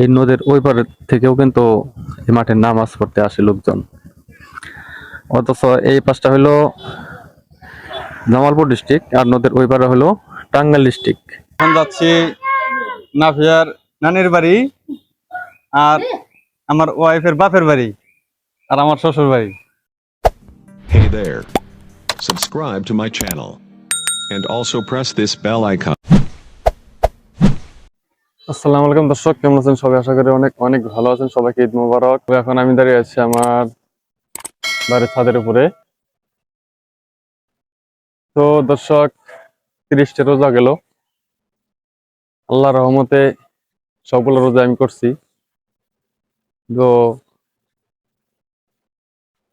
এই নদীর ওই পারে থেকেও কিন্তু এই মাঠে নামাজ পড়তে আসে লোকজন অথচ এই পাশটা হলো জামালপুর ডিস্ট্রিক্ট আর নদীর ওই পারে হলো টাঙ্গাইল ডিস্ট্রিক্ট এখন যাচ্ছি নাফিয়ার নানির বাড়ি আর আমার ওয়াইফের বাপের বাড়ি আর আমার শ্বশুর বাড়ি Hey there. Subscribe to my channel. And also press this bell icon. আসসালামু আলাইকুম দর্শক, কেমন আছেন সবাই? আশা করি অনেক অনেক ভালো আছেন। সবাইকে ঈদ মোবারক। এখন আমি দাঁড়িয়ে আছি আমার বাড়ির ছাদের উপরে। তো দর্শক, তিরিশটা রোজা গেল। আল্লাহ রহমতে সবগুলো রোজা আমি করছি। তো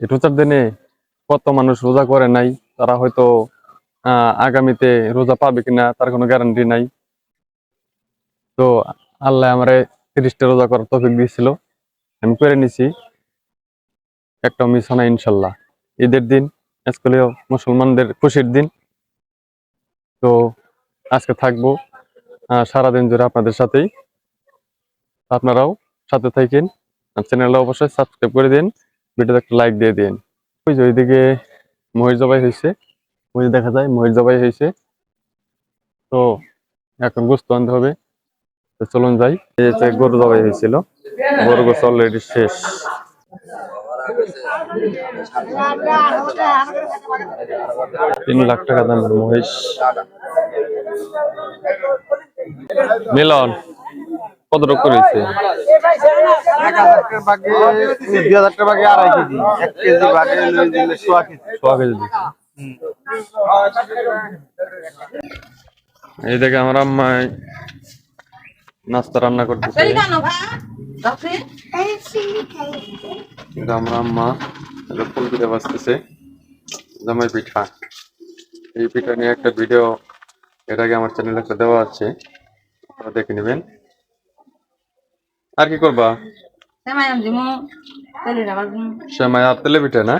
এই রোজার দিনে কত মানুষ রোজা করে নাই? তারা হয়তো আগামীতে রোজা পাবে কিনা, তার কোনো গ্যারান্টি নাই। তো আল্লাহ আমার তিরিশটা রোজা করার তফিক দিয়েছিল। আমি করে নিছি। একটা মিস ইনশাল্লাহ। ঈদের দিন আজকালেও মুসলমানদের খুশির দিন। তো আজকে থাকব সারাদিন জুড়ে আপনাদের সাথেই। আপনারাও সাথে থাকেন। আর চ্যানেলটা অবশ্যই সাবস্ক্রাইব করে দিন। ভিডিওতে একটা লাইক দিয়ে দিন। ওই যে ওইদিকে মহিষ জবাই হয়েছে। ওই দেখা যায়, মহিষ জবাই হয়েছে। তো এখন গোস্ত আনতে হবে। চলুন যাই। যে গরু জবাই হয়েছিল, গরু গোস অলরেডি শেষ। তিন লাখ টাকা দামের মহিষ। মিলন কত রোগ করেছে? হাজার কেজি। এই দেখে আমার আম্মাই নাস্তা রান্না করতেছে। কিন্তু আমরা আম্মা ফুল পিঠা বাজতেছে। জামাই পিঠা। এই পিঠা নিয়ে একটা ভিডিও এর আগে আমার চ্যানেলে একটা দেওয়া আছে। আপনারা দেখে নেবেন। আর কি করবা? সেমাই আর তেলে পিঠা না?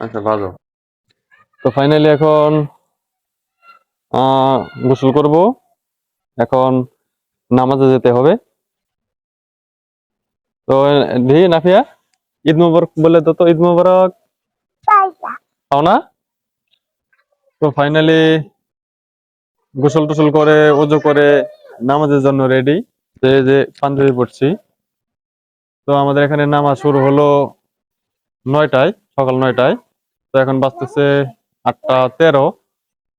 আচ্ছা ভালো। তো ফাইনালি এখন আহ, গোসল করব। এখন নামাজে যেতে হবে। তো দি নাফিয়া, ঈদ মুবারক বলে তো তো, ঈদ মুবারক। পাও না? তো ফাইনালি গোসল টোসল করে ওজো করে নামাজের জন্য রেডি যে যে পাঞ্জাবি পড়ছি তো আমাদের এখানে নামাজ শুরু হলো নয়টায়, সকাল নয়টায়। তো এখন বাঁচতেছে আটটা তেরো।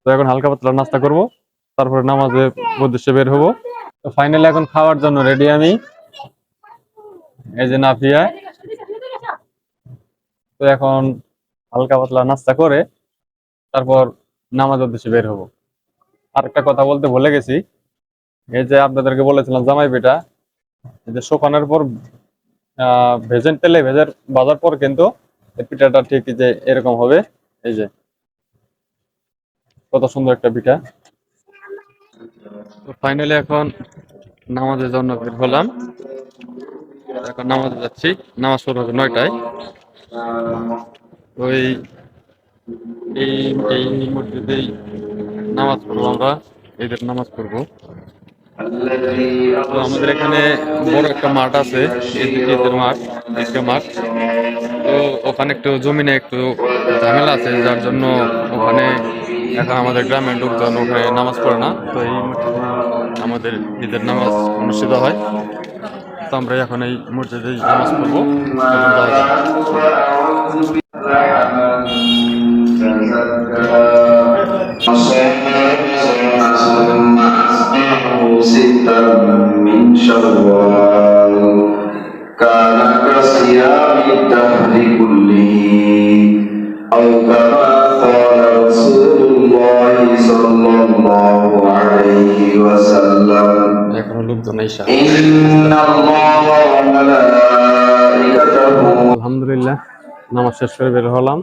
তো এখন হালকা পাতলা নাস্তা করব, তারপরে নামাজের উদ্দেশ্যে বের হব। তো ফাইনালি এখন খাওয়ার জন্য রেডি আমি। এই যে নাফিয়া তো এখন হালকা পাতলা নাস্তা করে তারপর নামাজ উদ্দেশ্যে বের হব। আর একটা কথা বলতে ভুলে গেছি। এই যে আপনাদেরকে বলেছিলাম জামাই পিঠা, এই যে শুকানোর পর ভেজেন তেলে ভেজার বাজার পর কিন্তু পিঠাটা ঠিক যে এরকম হবে। এই যে, কত সুন্দর একটা পিঠা। ফাইনালি এখন নামাজের জন্য বের হলাম। এখন নামাজে যাচ্ছি। নামাজ শুরু হবে নয়টায়। ওই এই এই মসজিদেই নামাজ পড়ব আমরা। ঈদের নামাজ পড়ব। তো আমাদের এখানে বড় একটা মাঠ আছে। ঈদ- ঈদের মাঠ ঈদগাহ মাঠ। তো ওখানে একটু জমিনে একটু ঝামেলা আছে। যার জন্য ওখানে এখন আমাদের গ্রামের লোকজন ওখানে নামাজ পড়ে না তো এই মসজিদে আমাদের ঈদের নামাজ অনুষ্ঠিত হয় তো আমরা এখন এই মসজিদে নামাজ পড়বো চলুন যাওয়া যাক। ستا من شوال وسلم এখনো লোকজন আইসা إن الله وملائكته আলহামদুলিল্লাহ নামাজ শেষ করে বের হলাম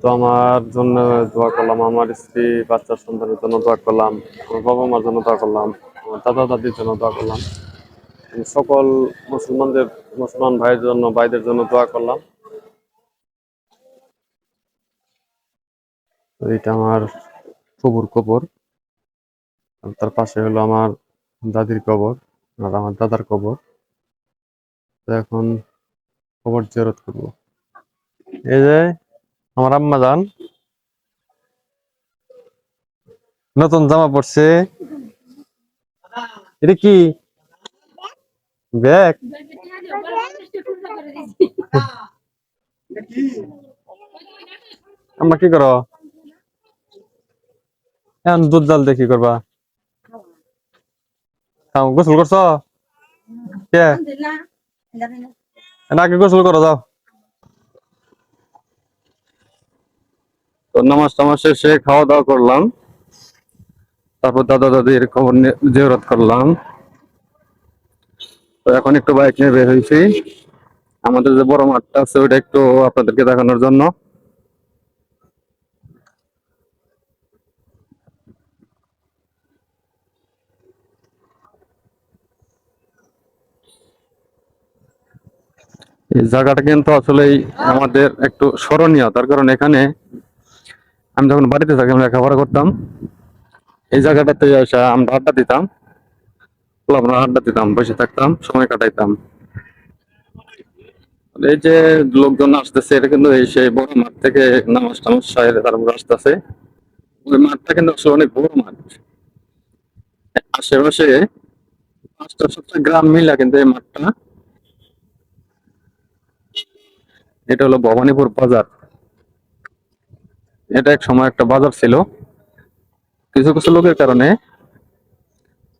তো আমার জন্য দোয়া করলাম আমার স্ত্রী বাচ্চার সন্তানের জন্য দোয়া করলাম আমার বাবা মার জন্য দোয়া করলাম আমার দাদা দাদির জন্য দোয়া করলাম আমি সকল মুসলমানদের মুসলমান ভাইয়ের জন্য ভাইদের জন্য দোয়া করলাম তো এটা আমার কবর কবর আর তার পাশে হলো আমার দাদির কবর আর আমার দাদার কবর। এখন কবর জিয়ারত করব। এই যে আমার আম্মা যান। নতুন জামা পড়ছে এটা কি? ব্যাগ? আম্মা কি করো? এখন দুধ জাল কি করবা? গোসল করছ? কে? নাকি গোসল করো, যাও। তো নামাজ টামাজ শেষে খাওয়া দাওয়া করলাম। তারপর দাদা দাদির খবর নিয়ে জিয়ারত করলাম। তো এখন একটু বাইক নিয়ে বের হয়েছি। আমাদের যে বড় মাঠটা আছে, ওইটা একটু আপনাদেরকে দেখানোর জন্য। এই জায়গাটা কিন্তু আসলেই আমাদের একটু স্মরণীয়। তার কারণ এখানে আমি যখন বাড়িতে থাকি আমি লেখাপড়া করতাম। এই জায়গাটাতে এসে আমরা আড্ডা দিতাম। আমরা আড্ডা দিতাম, বসে থাকতাম, সময় কাটাইতাম। এই যে লোকজন আসতেছে, এটা কিন্তু এই সেই বড় মাঠ থেকে নামাজ টামাজ সাহেব তারপর আসতেছে। ওই মাঠটা কিন্তু আসলে অনেক বড় মাঠ। আশেপাশে পাঁচটা সাতটা গ্রাম মিলা কিন্তু এই মাঠটা। এটা হলো ভবানীপুর বাজার। এটা এক সময় একটা বাজার ছিল। কিছু কিছু লোকের কারণে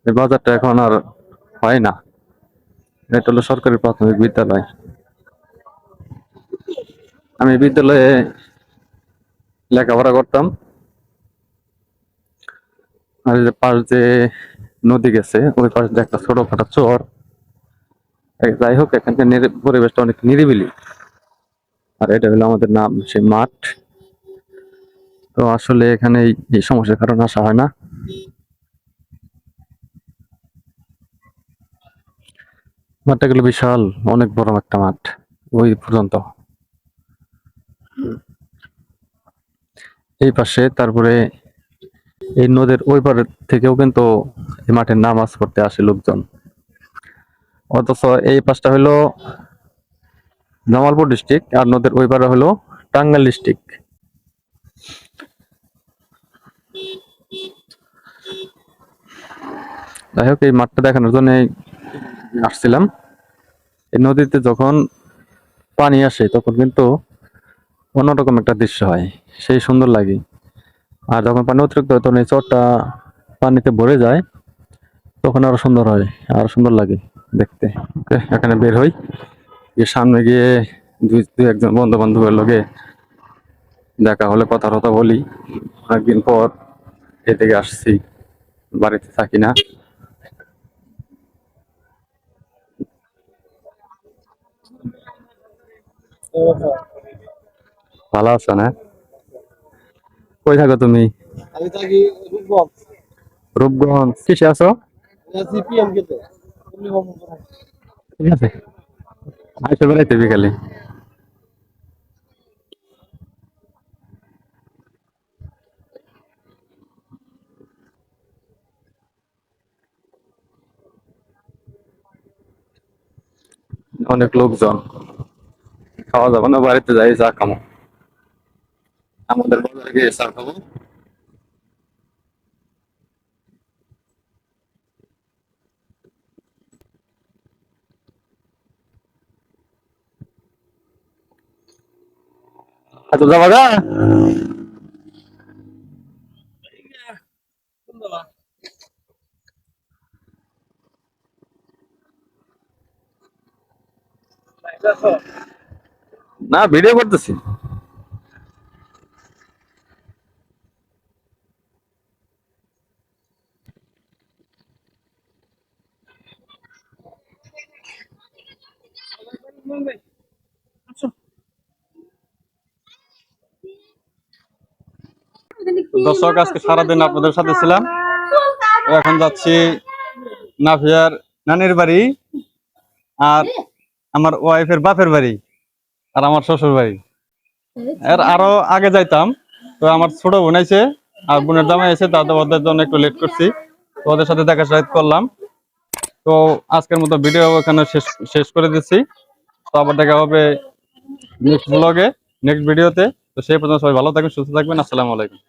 এই বাজারটা এখন আর হয় না। এটা হলো সরকারি প্রাথমিক বিদ্যালয়। আমি বিদ্যালয়ে লেখাপড়া করতাম। আর যে পাশ যে নদী গেছে, ওই পাশ দিয়ে একটা ছোটখাটো চর। যাই হোক, এখানকার পরিবেশটা অনেক নিরিবিলি। আর এটা হলো আমাদের নাম, সেই মাঠ। তো আসলে এখানে এই- সমস্যার কারণে আসা হয় না। মাঠটা গুলো বিশাল, অনেক বড় একটা মাঠ, ওই পর্যন্ত। এই পাশে তারপরে এই নদীর ওই পার থেকেও কিন্তু এই মাঠের নামাজ পড়তে আসে লোকজন। অথচ এই পাশটা হলো জামালপুর ডিস্ট্রিক্ট আর নদীর ওই পারে হলো টাঙ্গাইল ডিস্ট্রিক্ট যাই হোক, এই মাঠটা দেখানোর জন্য আসছিলাম। এই নদীতে যখন পানি আসে, তখন কিন্তু অন্যরকম একটা দৃশ্য হয়, সেই সুন্দর লাগে। আর যখন পানি অতিরিক্ত হয়, তখন এই চরটা পানিতে ভরে যায়, তখন আরও সুন্দর হয়, আরও সুন্দর লাগে দেখতে। এখানে বের হই। গিয়ে সামনে গিয়ে দুই দুই একজন বন্ধু বান্ধবের লোকে দেখা হলে কথা টথা বলি। অনেকদিন পর এদিকে আসছি বাড়িতে থাকি না। ভালো আছো না? কই থাকো তুমি? আমি থাকি রূপগঞ্জ। রূপগঞ্জ। কিসে আছো? ঠিক আছে। আইসো বেড়াইতে বিকালে অনেক লোকজন। খাওয়া যাবে না, বাড়িতে যাই, চা খামো। আমাদের বাজারে গিয়ে চা খাব। যাবা গা না ভিডিও করতেছি। দর্শক আজকে সারাদিন আপনাদের সাথে ছিলাম। এখন যাচ্ছি নাফিয়ার নানির বাড়ি আর আমার ওয়াইফের বাপের বাড়ি আর আমার শ্বশুর বাড়ি। এর আরও আগে যাইতাম তো আমার ছোট বোন আছে আর বোনের জামাই এসে দাদা ওদের জন্য একটু লেট করছি। তো ওদের সাথে দেখা সাক্ষাৎ করলাম। তো আজকের মতো ভিডিও এখানে শেষ শেষ করে দিচ্ছি। তো আবার দেখা হবে নেক্সট ব্লগে নেক্সট ভিডিওতে তো সেই পর্যন্ত সবাই ভালো থাকবেন সুস্থ থাকবেন। আসসালামু আলাইকুম।